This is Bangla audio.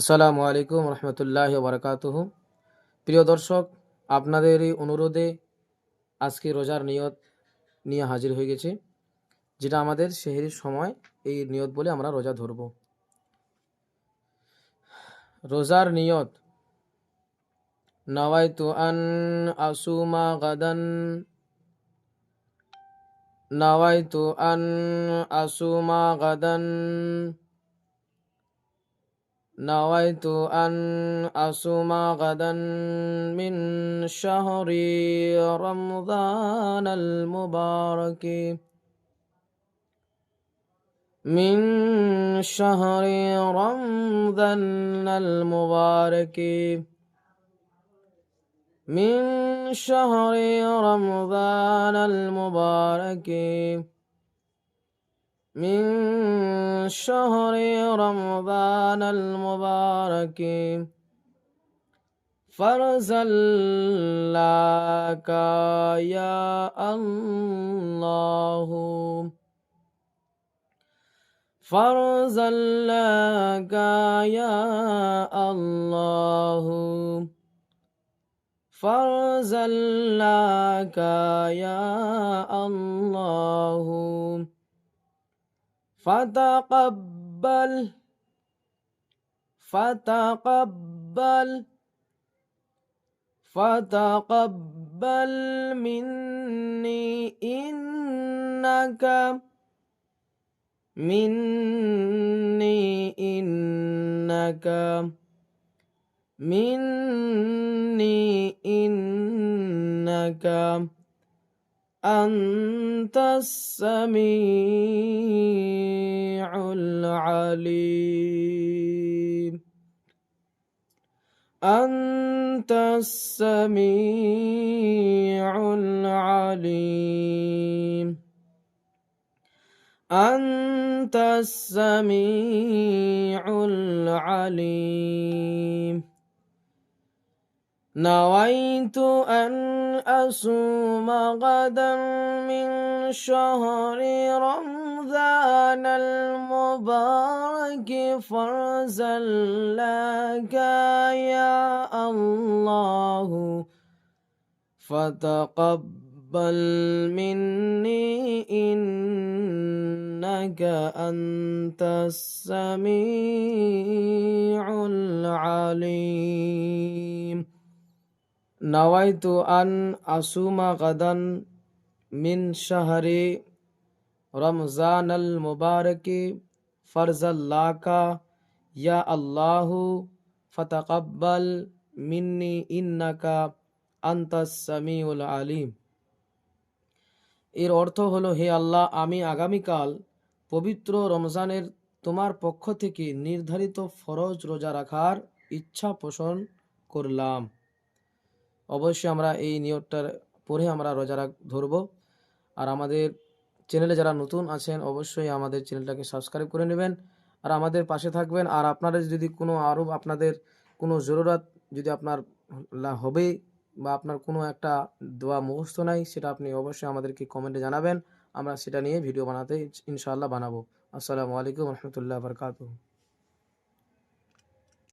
আসসালামু আলাইকুম রহমতুল্লাহ বরকাতুহ। প্রিয় দর্শক আপনাদের এই অনুরোধে আজকে রোজার নিয়ত নিয়ে হাজির হয়ে গেছে, যেটা আমাদের সেহেরির সময় এই নিয়ত বলে আমরা রোজা ধরব। রোজার নিয়ত, নাওয়াইতু আন আসুমা গাদান, নাওয়াইতু আন আসুমা গাদান نويت أن أصوم غدا من شهر رمضان المبارك. من شهر رمضان المبارك. من شهر رمضان المبارك. من شهر رمضان المبارك فرزا لك يا الله فرزا لك يا الله فرزا لك يا الله فتقبل فتقبل فتقبل مني إنك مني إنك مني إنك. أنت السميع العليم. أنت السميع العليم. أنت السميع العليم. نويت أن أصوم غدا من شهر رمضان المبارك فرزا لك يا الله. فتقبل مني إنك أنت السميع العليم. নওয়াইতু আন আসুমা গাদান মিন শাহরি রমজান আল মুবারকি ফরজাল্লাকা, ইয়া আল্লাহু ফতাকাব্বাল মিন্নি ইন্নাকা আন্তাস সামিউল আলিম। এর অর্থ হলো, হে আল্লাহ, আমি আগামীকাল পবিত্র রমজানের তোমার পক্ষ থেকে নির্ধারিত ফরজ রোজা রাখার ইচ্ছা পোষণ করলাম। অবশ্যই আমরা এই নিয়তটার পরে আমরা রোজা ধরব। আর আমাদের চ্যানেলে যারা নতুন আছেন, অবশ্যই আমাদের চ্যানেলটাকে সাবস্ক্রাইব করে নেবেন। আর আমাদের পাশে থাকবেন। আর আপনারা যদি কোনো আরও আপনাদের কোনো জরুরত যদি আপনার হবে বা আপনার কোনো একটা দোয়া মুখস্থ নাই, সেটা আপনি অবশ্যই আমাদেরকে কমেন্টে জানাবেন। আমরা সেটা নিয়ে ভিডিও বানাতে ইনশাআল্লাহ বানাবো। আসসালামু আলাইকুম রহমতুল্লাহ বরকাতুহ।